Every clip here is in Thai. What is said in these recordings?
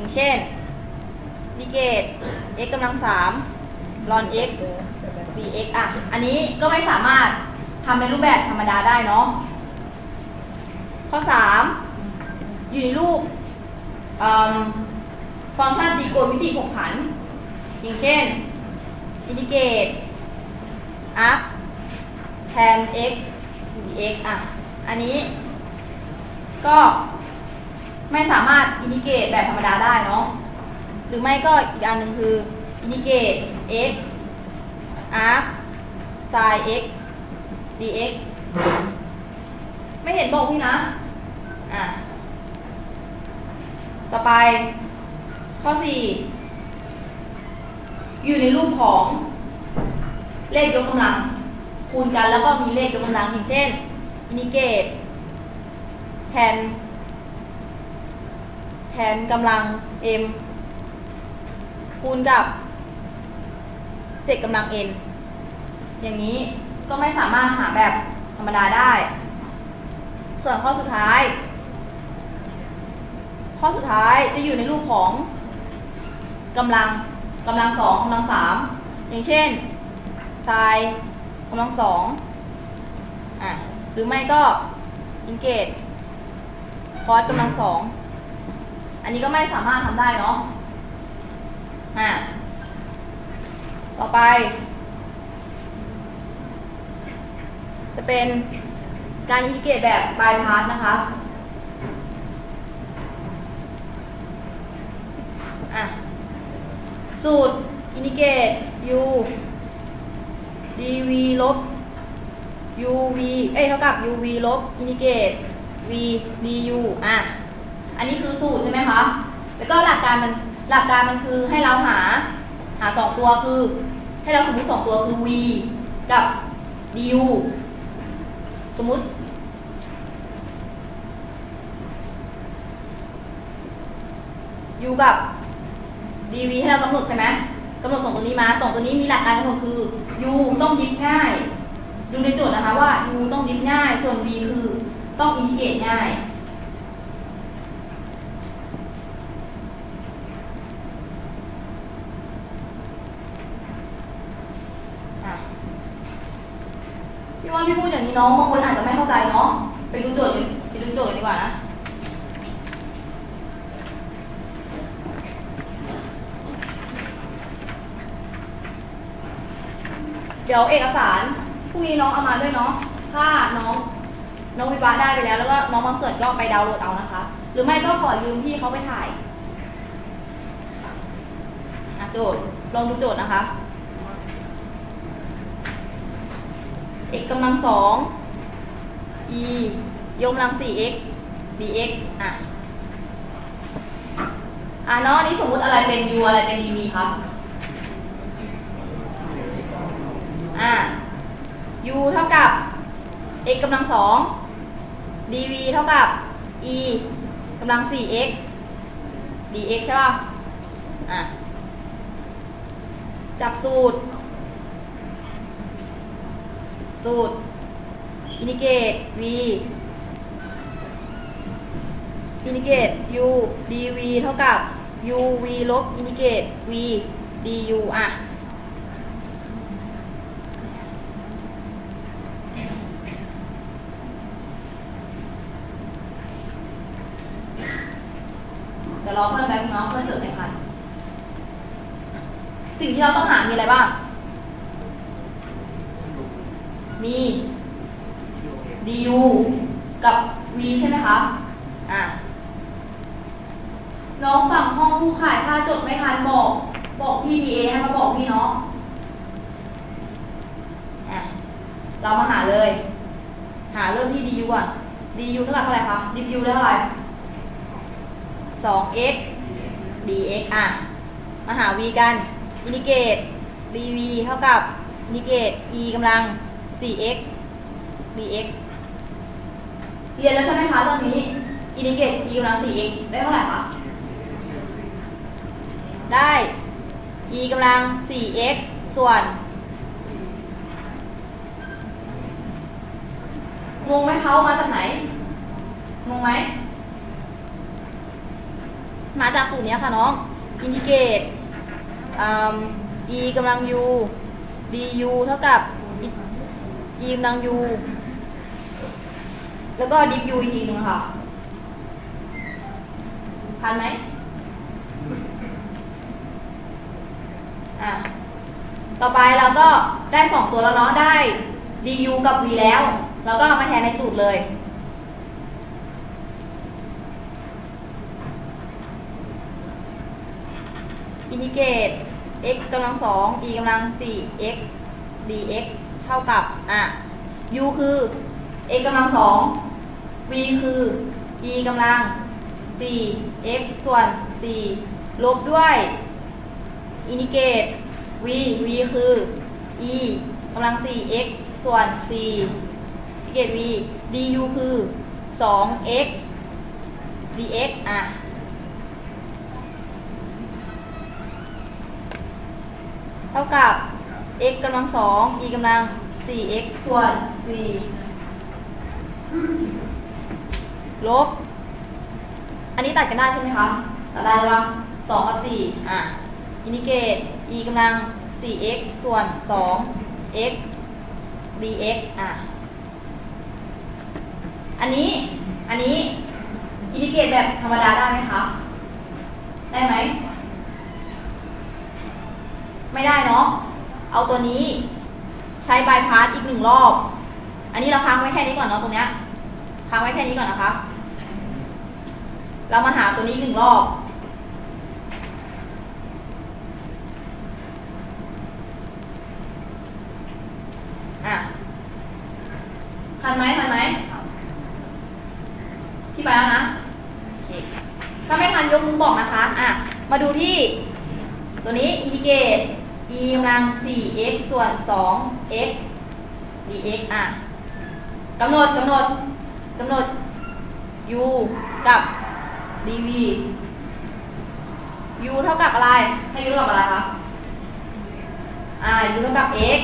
อย่างเช่นนิเกต x กำลังสามลอน x dx อะ อันนี้ก็ไม่สามารถทำในรูปแบบธรรมดาได้เนาะ ข้อ 3 อยู่ในรูปฟังก์ชันตรีโกณมิติผกผัน อย่างเช่นอินทิเกต up tan x dx อะ อันนี้ก็ ไม่สามารถอินทิเกรตแบบธรรมดาได้เนาะหรือไม่ก็อีกอันหนึ่งคืออินทิเกรต x up sin x dx ไม่เห็นบอกพี่นะ อะ ต่อไป ข้อ 4 อยู่ในรูปของเลขยกกำลัง คูณกันแล้วก็มีเลขยกกำลังอย่างเช่นอินิเกตแทน นกำลัง m คูณกับเศษกำลัง n อย่างนี้ก็ไม่สามารถหาแบบธรรมดาได้ ส่วนข้อสุดท้าย ข้อสุดท้ายจะอยู่ในรูปของกำลังกำลังสองกำลังสามอย่างเช่นไซน์กำลังสองอะหรือไม่ก็อินเกตคอสกำลังสอง อันนี้ก็ไม่สามารถทำได้เนาะอะต่อไป จะเป็นการอินทิเกตแบบบายพาสนะคะอะสูตรอินทิเกต u dv ลบ uv เอ้ยเท่ากับ uv ลบอินทิเกต v du อะ อันนี้คือสูตรใช่ไหมคะ แล้วก็หลักการมันหลักการมันคือให้เราหาหาสองตัวคือ ให้เราสมมติสองตัวคือ v กับ du สมมติ u กับ dv ให้เรากำหนดใช่ไหมกำหนดส่งตัวนี้มาส่งตัวนี้มีหลักการกำหนดคือ u ต้องดิฟง่าย ดูในโจทย์นะคะว่า u ต้องดิฟง่าย ส่วน v คือต้องอินทิเกรตง่าย พี่ว่าพี่พูดอย่างนี้น้องบางคนอาจจะไม่เข้าใจเนาะไปดูโจทย์กันไปดูโจทย์กันดีกว่านะเดี๋ยวเอกสารพรุ่งนี้น้องเอามาด้วยเนาะถ้าน้องน้องวิบาได้ไปแล้ว แล้วก็น้องบางส่วนก็ไปดาวน์โหลดเอานะคะ หรือไม่ก็ขอยืมพี่เขาไปถ่ายโจทย์ลองดูโจทย์นะคะ x กำลังสอง e ยกกำลังสี่ x dx อะอะเนาะอันนี้สมมุติอะไรเป็น u อะไรเป็น dv ครับ อ่า u เท่ากับ x กำลังสอง dv เท่ากับ e กำลังสี่ x dx ใช่ป่ะ อะ จับสูตร สูตร อินิเกต v อินิเกต u dv เท่ากับ uv ลบอินิเกต v du อะเดี๋ยวรอเพื่อนแป๊บนึงเนาะเพื่อนจดไม่ทันสิ่งที่เราต้องหามีอะไรบ้าง มี du กับ v ใช่ไหมคะอะน้องฝั่งห้องผู้ขายถ้าจดไม่ทันบอก บอกพี่ da ให้มาบอกพี่เนาะอะเรามาหาเลย หาเริ่มที่ du ก่อน du เท่ากับเท่าไหร่คะ du เท่าไหร่ 2x dx อะ มาหา v กัน อินทิเกต dv เท่ากับ อินทิเกต e กำลัง 4x dx เรียนแล้วใช่ไหมคะตอนนี้อินทิเกรต e กำลัง 4x ได้เท่าไหร่คะได้ e กำลัง 4x ส่วนงงไหมเขามาจากไหนงงไหมมาจากสูตรนี้ค่ะน้องอินทิเกรต e กำลัง u du เท่ากับ e กำลัง u แล้วก็ดิฟ u อีกทีหนึ่งค่ะ ทันไหมอะ ต่อไปเราก็ได้สองตัวแล้วเนาะ ได้ du กับ v แล้ว เราก็เอามาแทนในสูตรเลย อินทิเกรต x กำลังสอง e กำลังสี่ x dx เท่ากับอะ u คือ x กำลังสอง v คือ e กำลังสี่ x ส่วนสี่ลบด้วยอินิเกต v v คือ e กำลังสี่ x ส่วนสี่อินิเกต v du คือสอง x dx อะเท่ากับ x กำลังสอง e กำลัง 4x ส่วน4ลบ อันนี้ตัดกันได้ใช่ไหมคะ ตัดได้ใช่ปะสองกับสี่อะ อินทิเกต e กำลัง 4x ส่วน 2x dx อะ อันนี้ อันนี้ อินทิเกตแบบธรรมดาได้ไหมคะ ได้ไหม ไม่ได้เนาะ เอาตัวนี้ใช้บายพาสอีกหนึ่งรอบ อันนี้เราค้างไว้แค่นี้ก่อนเนาะตรงเนี้ยค้างไว้แค่นี้ก่อนนะคะ เรามาหาตัวนี้หนึ่งรอบ อะทันไหมทันไหมที่ไปแล้วนะ ถ้าไม่ทันยกมือบอกนะคะ อะ มาดูที่ ตัวนี้อินทิเกต e กำลัง 4x ส่วน 2x dx อะกำหนดกำหนดกำหนด u กับ dv u เท่ากับอะไร ให้ u เท่ากับอะไรคะอ่า u เท่ากับ x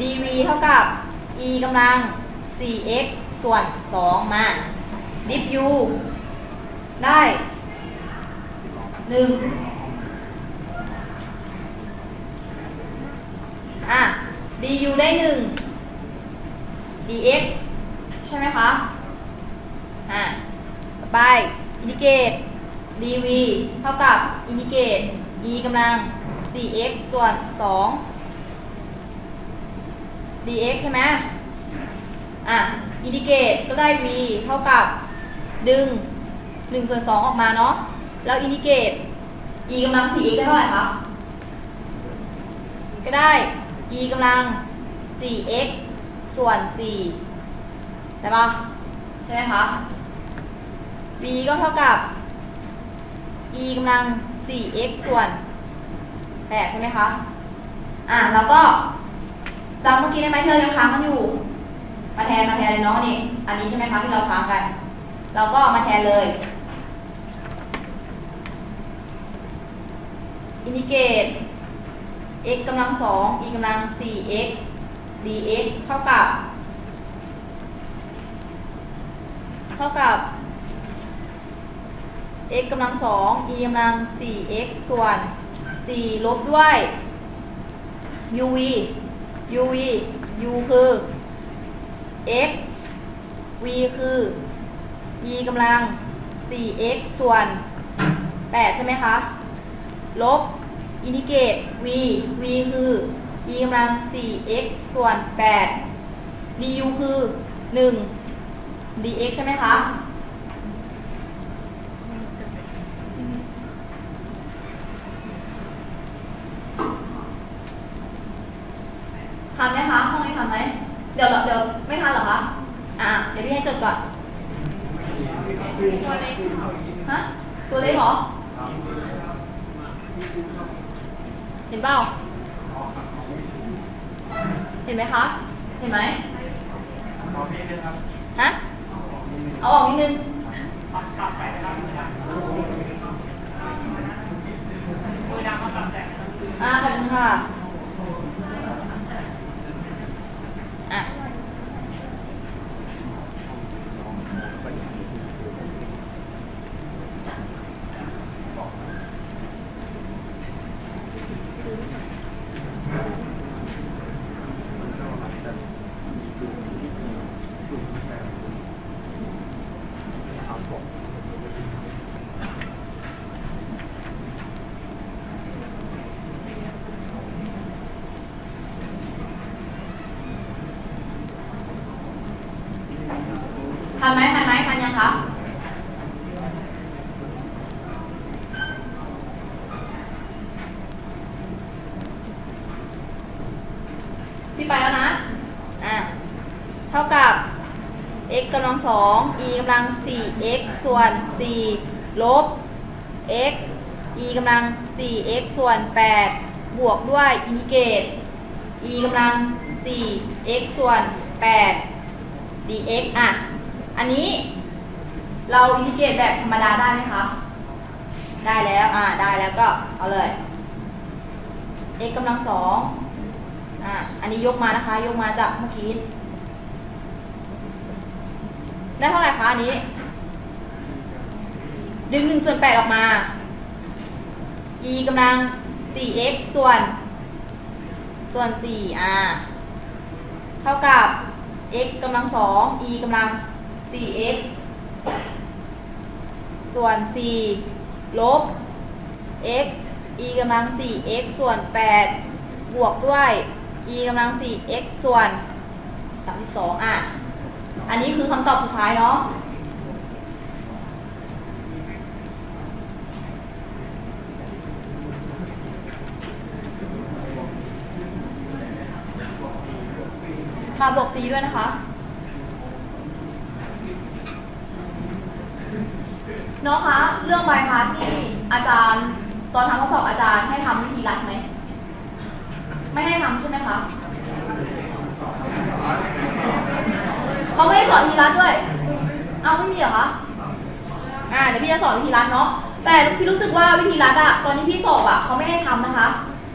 dv เท่ากับ e กำลัง 4x ส่วน 2 มา div u ได้ 1 อะ du ได้หนึ่ง dx ใช่ไหมคะ อะต่อไปอินทิเกรต dv เท่ากับอินทิเกรต e กำลัง 4x ส่วน 2 dx ใช่ไหมอะอินทิเกรตก็ได้ v เท่ากับดึง 1 ส่วน 2 ออกมาเนาะ แล้วอินทิเกรต e กำลัง 4x ได้เท่าไหร่คะ ก็ได้ e กำลัง 4x ส่วน4ใช่ปะใช่ไหมคะ b ก็เท่ากับ e กำลัง 4x ส่วน 8 ใช่ไหมคะ อะ แล้วก็จำเมื่อกี้ได้ไหมที่เรายังค้างมันอยู่ มาแทนมาแทนเลยเนาะนี่ อันนี้ใช่ไหมคะที่เราค้างกัน เราก็มาแทนเลย อินทิเกต x กำลังสอง e กำลัง 4x dx เท่ากับ เท่ากับ x กำลังสอง e กำลัง 4x ส่วน 4 ลบด้วย uv uv u คือ x v คือ e กำลัง 4x ส่วน 8 ใช่ไหมคะ ลบ อินทิเกต v v คือ e กำลัง 4x ส่วน 8 du คือ 1 dx ใช่ไหมคะทันไหมคะ ห้องนี้ทันไหม เดี๋ยวเดี๋ยวไม่ทันเหรอคะ อะ เดี๋ยวพี่ให้จดก่อน ฮะ ตัวเล็กเหรอ เห็นเปล่า เห็นไหมคะ เห็นไหมฮะ เอาออกนิดนึงอ่าขอบคุณค่ะ อะ อ ทันไหมทันไหมทันยังคะ พี่ไปแล้วนะ อะ เท่ากับ x กำลังสอง e กำลังสี่ x ส่วน 4 ลบ x e กำลัง 4x ส่วน 8 บวกด้วยอินทิเกรต e กำลัง 4x ส่วน 8 dx อะ อันนี้ เราอินทิเกรตแบบธรรมดาได้ไหมคะ ได้แล้ว อ่า ได้แล้วก็เอาเลย x กำลังสองอ่า อันนี้ยกมานะคะ ยกมาจากเมื่อกี้ ได้เท่าไหร่คะอันนี้ ดึงหนึ่งส่วนแปดออกมา e กำลัง 4x ส่วน ส่วน4อ่าเท่ากับ x กำลัง 2 e กำลัง 4x ส่วน 4 ลบ x e กำลัง 4x ส่วน 8 บวกด้วย e กำลัง 4x ส่วน 32อะ อันนี้คือคำตอบสุดท้ายเนาะค่ะบวก c ด้วยนะคะ น้องคะ เรื่องใบพาสที่อาจารย์ ตอนทำข้อสอบอาจารย์ให้ทำวิธีรัดไหม ไม่ให้ทำใช่ไหมคะ เขาไม่ได้สอนวิธีรัดด้วย เอาไม่มีเหรอคะ อ่า เดี๋ยวพี่จะสอนวิธีรัดเนาะ แต่พี่รู้สึกว่าวิธีรัดอะตอนนี้พี่สอบอะเขาไม่ให้ทำนะคะ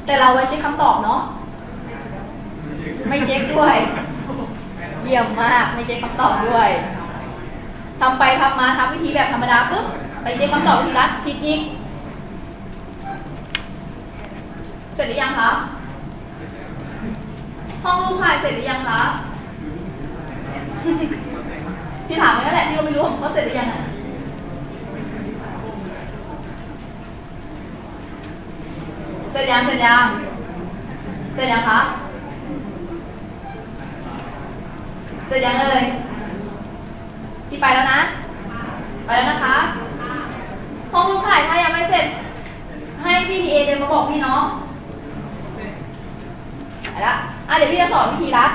แต่เราไว้เช็คคำตอบเนาะ ไม่เช็คด้วย เยี่ยมมาก ไม่เช็คคำตอบด้วยทำไปทำมาทำวิธีแบบธรรมดาปุ๊บ ไปเช็คคำตอบวิธีรัดผิดอีกเสร็จหรือยังคะ ห้องรูปถ่ายเสร็จหรือยังคะ ที่ถามไปนั่นแหละที่ก็ไม่รู้ว่าเสร็จหรือยังอะเสร็จยังเสร็จยังเสร็จยังคะเสร็จยังเลยพี่ไปแล้วนะ ไปแล้วนะคะ ห้องรูปถ่ายถ้ายังไม่เสร็จ ให้พี่ทีเอเดินมาบอกพี่เนาะไปละอะเดี๋ยวพี่จะสอนวิธีรัด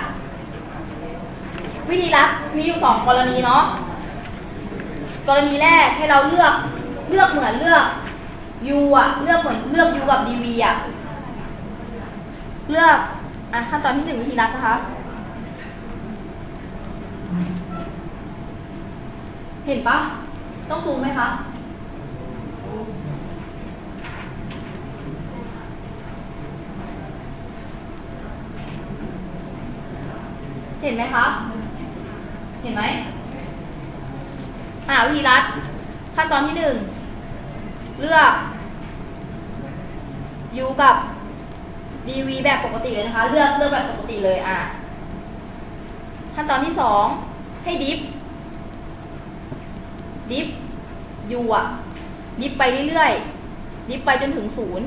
วิธีรัดมีอยู่สองกรณีเนาะกรณีแรกให้เราเลือกเลือกเหมือนเลือก u อะ เลือกเหมือนเลือก u กับ dv อะ เลือก อะขั้นตอนที่หนึ่งวิธีรัดนะคะ เห็นปะต้องซูมไหมคะเห็นไหมคะ เห็นไหมอ่าวิธีรัด ขั้นตอนที่หนึ่งเลือก u กับ dv แบบปกติเลยนะคะ เลือกเลือกแบบปกติเลยอะขั้นตอนที่สองให้ดิฟ ดิฟ u อะ ดิฟไปเรื่อยๆ ดิฟไปจนถึงศูนย์